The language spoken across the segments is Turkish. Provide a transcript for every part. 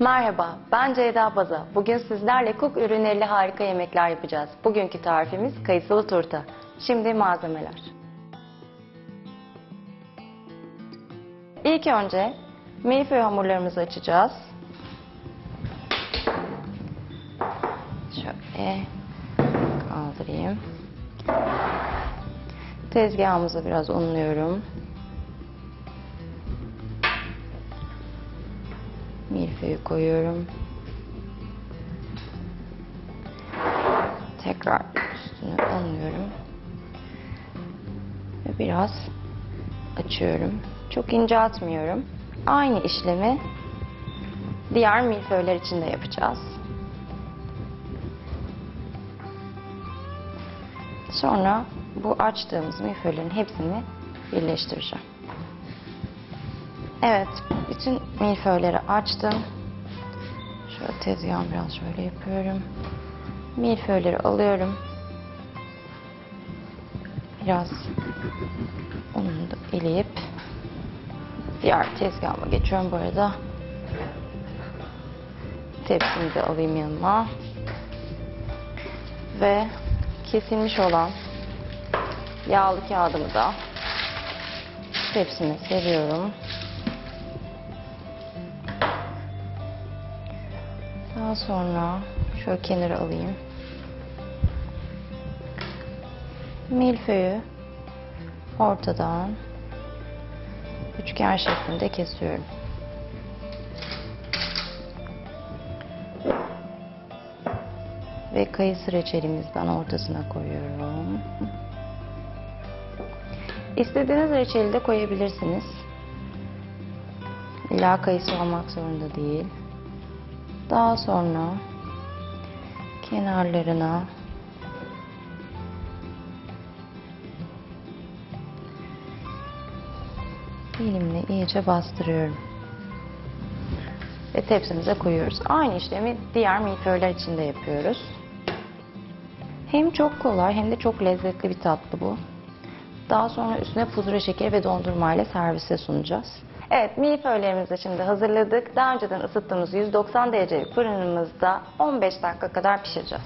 Merhaba, ben Ceyda Baza. Bugün sizlerle kuk ürünleriyle harika yemekler yapacağız. Bugünkü tarifimiz kayısılı turta. Şimdi malzemeler. İlk önce milföy hamurlarımızı açacağız. Şöyle kaldırayım. Tezgahımızı biraz unluyorum. Milföyü koyuyorum. Tekrar üstünü unluyorum. Ve biraz açıyorum. Çok ince atmıyorum. Aynı işlemi diğer milföyler için de yapacağız. Sonra bu açtığımız milföylerin hepsini birleştireceğim. Evet, bütün milföyleri açtım. Şöyle tezgahımı biraz şöyle yapıyorum. Milföyleri alıyorum. Biraz ununu da eleyip diğer tezgahıma geçiyorum bu arada. Tepsimi de alayım yanıma. Ve kesilmiş olan yağlı kağıdımı da tepsime seriyorum. Daha sonra şöyle kenara alayım. Milföyü ortadan üçgen şeklinde kesiyorum. Ve kayısı reçelimizden ortasına koyuyorum. İstediğiniz reçeli de koyabilirsiniz. İlla kayısı olmak zorunda değil. Daha sonra kenarlarına elimle iyice bastırıyorum. Ve tepsimize koyuyoruz. Aynı işlemi diğer milföyler için de yapıyoruz. Hem çok kolay hem de çok lezzetli bir tatlı bu. Daha sonra üstüne pudra şekeri ve dondurma ile servise sunacağız. Evet, milföylerimizi şimdi hazırladık. Daha önceden ısıttığımız 190 derecelik fırınımızda 15 dakika kadar pişireceğiz.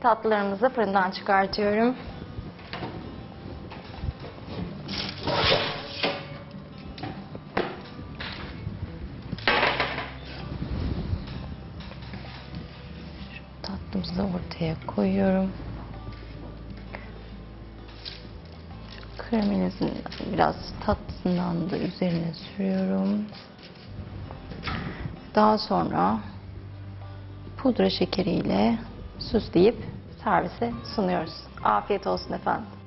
Tatlılarımızı fırından çıkartıyorum. Tatlımızı ortaya koyuyorum. Kreminizin biraz tatlısından da üzerine sürüyorum. Daha sonra pudra şekeriyle süsleyip servise sunuyoruz. Afiyet olsun efendim.